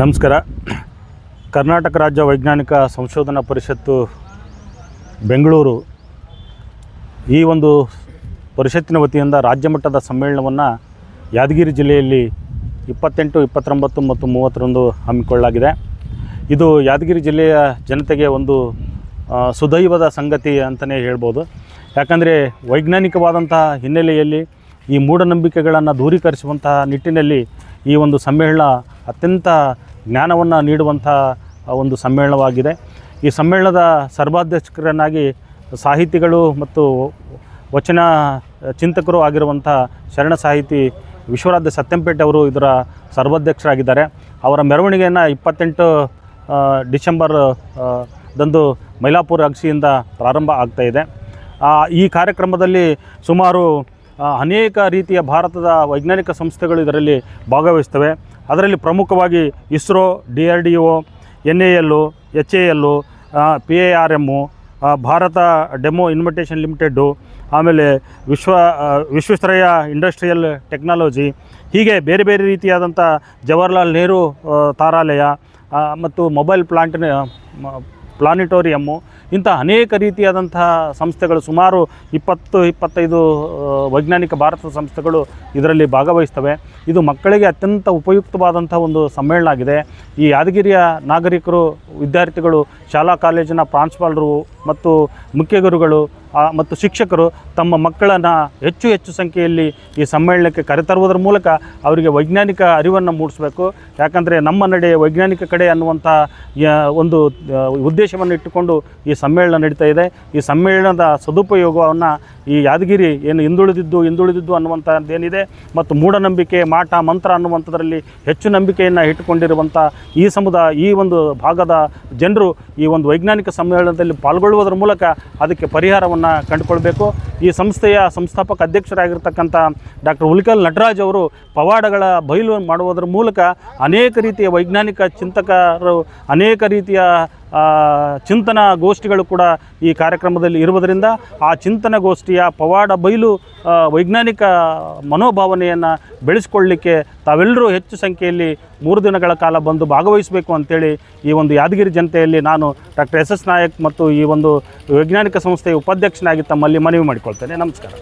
ನಮಸ್ಕಾರ. ಕರ್ನಾಟಕ ರಾಜ್ಯ ವೈಜ್ಞಾನಿಕ ಸಂಶೋಧನಾ ಪರಿಷತ್ತು ಬೆಂಗಳೂರು ಈ ಒಂದು ಪರಿಷತ್ತಿನ ವತಿಯಿಂದ ರಾಜ್ಯ ಮಟ್ಟದ ಸಮ್ಮೇಳನವನ್ನು ಯಾದಗಿರಿ ಜಿಲ್ಲೆಯಲ್ಲಿ ಇಪ್ಪತ್ತೆಂಟು, ಇಪ್ಪತ್ತೊಂಬತ್ತು ಮತ್ತು ಮೂವತ್ತರಂದು ಹಮ್ಮಿಕೊಳ್ಳಲಾಗಿದೆ. ಇದು ಯಾದಗಿರಿ ಜಿಲ್ಲೆಯ ಜನತೆಗೆ ಒಂದು ಸುದೈವದ ಸಂಗತಿ ಅಂತಲೇ ಹೇಳ್ಬೋದು. ಯಾಕಂದರೆ ವೈಜ್ಞಾನಿಕವಾದಂತಹ ಹಿನ್ನೆಲೆಯಲ್ಲಿ ಈ ಮೂಢನಂಬಿಕೆಗಳನ್ನು ದೂರೀಕರಿಸುವಂತಹ ನಿಟ್ಟಿನಲ್ಲಿ ಈ ಒಂದು ಸಮ್ಮೇಳನ ಅತ್ಯಂತ ಜ್ಞಾನವನ್ನು ನೀಡುವಂಥ ಒಂದು ಸಮ್ಮೇಳನವಾಗಿದೆ. ಈ ಸಮ್ಮೇಳನದ ಸರ್ವಾಧ್ಯಕ್ಷರನ್ನಾಗಿ ಸಾಹಿತಿಗಳು ಮತ್ತು ವಚನ ಚಿಂತಕರು ಆಗಿರುವಂಥ ಶರಣ ಸಾಹಿತಿ ವಿಶ್ವರಾಧ್ಯ ಸತ್ಯಂಪೇಟೆ ಅವರು ಇದರ ಸರ್ವಾಧ್ಯಕ್ಷರಾಗಿದ್ದಾರೆ. ಅವರ ಮೆರವಣಿಗೆಯನ್ನು ಇಪ್ಪತ್ತೆಂಟು ಡಿಸೆಂಬರ್ ದಂದು ಮೈಲಾಪುರ ಅಗಸಿಯಿಂದ ಪ್ರಾರಂಭ ಆಗ್ತಾ ಇದೆ. ಈ ಕಾರ್ಯಕ್ರಮದಲ್ಲಿ ಸುಮಾರು ಅನೇಕ ರೀತಿಯ ಭಾರತದ ವೈಜ್ಞಾನಿಕ ಸಂಸ್ಥೆಗಳು ಇದರಲ್ಲಿ ಭಾಗವಹಿಸ್ತವೆ. ಅದರಲ್ಲಿ ಪ್ರಮುಖವಾಗಿ ISRO, D R D O, N A L H A L P A R M Bharat demo invitation limited ಆಮೇಲೆ ವಿಶ್ವ ವಿಶ್ವಸ್ತರೇಯ ಇಂಡಸ್ಟ್ರಿಯಲ್ ಟೆಕ್ನಾಲಜಿ, ಹೀಗೆ ಬೇರೆ ಬೇರೆ ರೀತಿಯಾದಂಥ ಜವಾಹರ್ಲಾಲ್ ನೆಹರು ತಾರಾಲಯ ಮತ್ತು ಮೊಬೈಲ್ ಪ್ಲಾಂಟಿನ ಪ್ಲಾನಿಟೋರಿಯಮ್ಮು ಇಂಥ ಅನೇಕ ರೀತಿಯಾದಂತಹ ಸಂಸ್ಥೆಗಳು ಸುಮಾರು ಇಪ್ಪತ್ತು ಇಪ್ಪತ್ತೈದು ವೈಜ್ಞಾನಿಕ ಭಾರತದ ಸಂಸ್ಥೆಗಳು ಇದರಲ್ಲಿ ಭಾಗವಹಿಸ್ತವೆ. ಇದು ಮಕ್ಕಳಿಗೆ ಅತ್ಯಂತ ಉಪಯುಕ್ತವಾದಂಥ ಒಂದು ಸಮ್ಮೇಳನ ಆಗಿದೆ. ಈ ಯಾದಗಿರಿಯ ನಾಗರಿಕರು ವಿದ್ಯಾರ್ಥಿಗಳು ಶಾಲಾ ಕಾಲೇಜಿನ ಪ್ರಾಂಶುಪಾಲರು ಮತ್ತು ಮುಖ್ಯ ಗುರುಗಳು ಆ, ಮತ್ತು ಶಿಕ್ಷಕರು ತಮ್ಮ ಮಕ್ಕಳನ್ನು ಹೆಚ್ಚು ಹೆಚ್ಚು ಸಂಖ್ಯೆಯಲ್ಲಿ ಈ ಸಮ್ಮೇಳನಕ್ಕೆ ಕರೆತರುವುದರ ಮೂಲಕ ಅವರಿಗೆ ವೈಜ್ಞಾನಿಕ ಅರಿವನ್ನು ಮೂಡಿಸಬೇಕು. ಯಾಕಂದರೆ ನಮ್ಮ ನಡೆ ವೈಜ್ಞಾನಿಕ ಕಡೆ ಅನ್ನುವಂಥ ಒಂದು ಉದ್ದೇಶವನ್ನು ಇಟ್ಟುಕೊಂಡು ಈ ಸಮ್ಮೇಳನ ನಡೀತಾ ಇದೆ. ಈ ಸಮ್ಮೇಳನದ ಸದುಪಯೋಗವನ್ನು ಈ ಯಾದಗಿರಿ ಏನು ಹಿಂದುಳಿದಿದ್ದು ಹಿಂದುಳಿದಿದ್ದು ಅನ್ನುವಂಥದ್ದೇನಿದೆ ಮತ್ತು ಮೂಢನಂಬಿಕೆ, ಮಾಟ, ಮಂತ್ರ ಅನ್ನುವಂಥದ್ರಲ್ಲಿ ಹೆಚ್ಚು ನಂಬಿಕೆಯನ್ನು ಇಟ್ಟುಕೊಂಡಿರುವಂಥ ಈ ಸಮುದಾಯ, ಈ ಒಂದು ಭಾಗದ ಜನರು ಈ ಒಂದು ವೈಜ್ಞಾನಿಕ ಸಮ್ಮೇಳನದಲ್ಲಿ ಪಾಲ್ಗೊಳ್ಳುವುದರ ಮೂಲಕ ಅದಕ್ಕೆ ಪರಿಹಾರವನ್ನು ಕಂಡುಕೊಳ್ಬೇಕು. ಈ ಸಂಸ್ಥೆಯ ಸಂಸ್ಥಾಪಕ ಅಧ್ಯಕ್ಷರಾಗಿರ್ತಕ್ಕಂಥ ಡಾಕ್ಟರ್ ಹುಲಿಕಲ್ ನಟರಾಜ್ ಅವರು ಪವಾಡಗಳ ಬಯಲು ಮಾಡುವುದರ ಮೂಲಕ ಅನೇಕ ರೀತಿಯ ವೈಜ್ಞಾನಿಕ ಚಿಂತಕರು, ಅನೇಕ ರೀತಿಯ ಚಿಂತನ ಗೋಷ್ಠಿಗಳು ಕೂಡ ಈ ಕಾರ್ಯಕ್ರಮದಲ್ಲಿ ಇರುವುದರಿಂದ ಆ ಚಿಂತನ ಗೋಷ್ಠಿಯ ಪವಾಡ ಬಯಲು ವೈಜ್ಞಾನಿಕ ಮನೋಭಾವನೆಯನ್ನು ಬೆಳೆಸ್ಕೊಳ್ಳಿಕ್ಕೆ ತಾವೆಲ್ಲರೂ ಹೆಚ್ಚು ಸಂಖ್ಯೆಯಲ್ಲಿ ಮೂರು ದಿನಗಳ ಕಾಲ ಬಂದು ಭಾಗವಹಿಸಬೇಕು ಅಂತೇಳಿ ಈ ಒಂದು ಯಾದಗಿರಿ ಜನತೆಯಲ್ಲಿ ನಾನು ಡಾಕ್ಟರ್ ಎಸ್ ಎಸ್ ನಾಯಕ್ ಮತ್ತು ಈ ಒಂದು ವೈಜ್ಞಾನಿಕ ಸಂಸ್ಥೆಯ ಉಪಾಧ್ಯಕ್ಷನಾಗಿ ತಮ್ಮಲ್ಲಿ ಮನವಿ ಮಾಡಿಕೊಳ್ತೇನೆ. ನಮಸ್ಕಾರ.